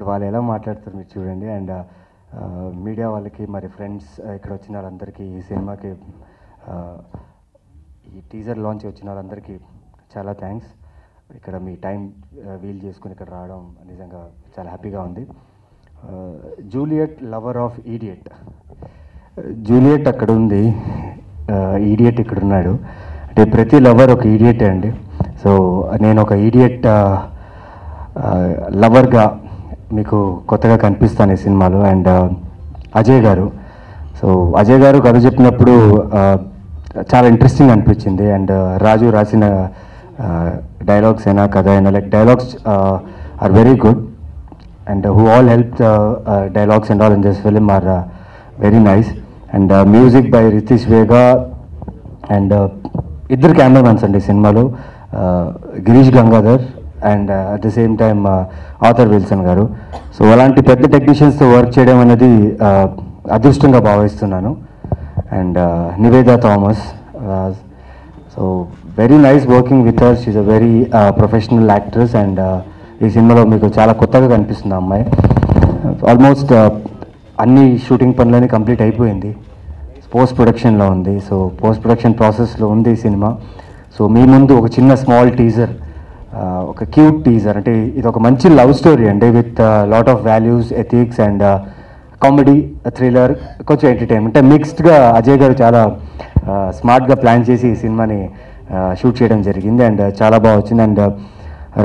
ఇప్పుడు వాళ్ళు ఎలా మాట్లాడుతారు మీరు చూడండి. అండ్ మీడియా వాళ్ళకి మరి ఫ్రెండ్స్ ఇక్కడ వచ్చిన వాళ్ళందరికీ ఈ సినిమాకి ఈ టీజర్ లాంచ్ వచ్చిన వాళ్ళందరికీ చాలా థ్యాంక్స్. ఇక్కడ మీ టైం వీల్ చేసుకుని ఇక్కడ రావడం నిజంగా చాలా హ్యాపీగా ఉంది. Juliet lover of idiot. Juliet అక్కడ ఉంది. ఈడియట్ ఇక్కడ ఉన్నాడు. అంటే ప్రతి లవర్ ఒక ఈడియటే అండి. సో నేను ఒక ఈడియట్ లవర్గా మీకు కొత్తగా కనిపిస్తాను ఈ సినిమాలో. అండ్ అజయ్ గారు. సో అజయ్ గారు కథ చెప్పినప్పుడు చాలా ఇంట్రెస్టింగ్ అనిపించింది. అండ్ రాజు రాసిన డైలాగ్స్ అయినా కథ అయినా like dialogues are very good and who all help dialogues and all in this film are very nice and music by Rithesh Vega and ఇద్దరు కెమెరామెన్స్ అండి సినిమాలో. Girish Gangadhar and at the same time Arthur Wilson గారు. So అలాంటి పెద్ద టెక్నీషియన్స్తో work చేయడం అనేది uh, అదృష్టంగా భావిస్తున్నాను. And Nivetha Thomas so very nice working with her she's a very professional actress and ఈ సినిమాలో మీకు చాలా కొత్తగా కనిపిస్తుంది అమ్మాయి. ఆల్మోస్ట్ uh, అన్ని షూటింగ్ పనులన్నీ కంప్లీట్ అయిపోయింది. పోస్ట్ ప్రొడక్షన్లో ఉంది. సో పోస్ట్ ప్రొడక్షన్ ప్రాసెస్లో ఉంది ఈ సినిమా. సో మీ ముందు ఒక చిన్న స్మాల్ టీజర్ ఒక క్యూట్ టీజర్. అంటే ఇది ఒక మంచి లవ్ స్టోరీ అండి with lot of values ethics and comedy thriller కొంచెం ఎంటర్టైన్మెంట్. అంటే మిక్స్డ్గా అజయ్ గారు చాలా స్మార్ట్గా ప్లాన్ చేసి ఈ సినిమాని షూట్ చేయడం జరిగింది అండ్ చాలా బాగా వచ్చింది. అండ్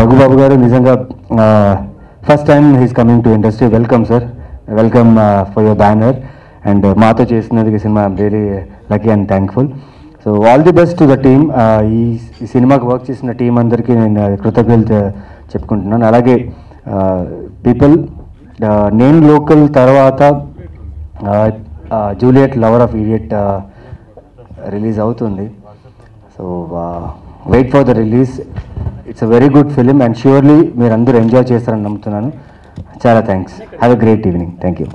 రఘుబాబు గారు నిజంగా first time he's coming to industry. Welcome sir. Welcome for your banner. And మాతో చేసినందుకు cinema I'm really lucky and thankful. So all the best to the team ఈ సినిమాకి వర్క్ చేసిన టీం అందరికీ నేను కృతజ్ఞతలు చెప్పుకుంటున్నాను. అలాగే పీపుల్ నేను లోకల్ తర్వాత Juliet lover of idiot release అవుతుంది. So wait for the release it's a very good film and surely మీరు అందరూ ఎంజాయ్ చేస్తారని నమ్ముతున్నాను. చాలా thanks have a great evening thank you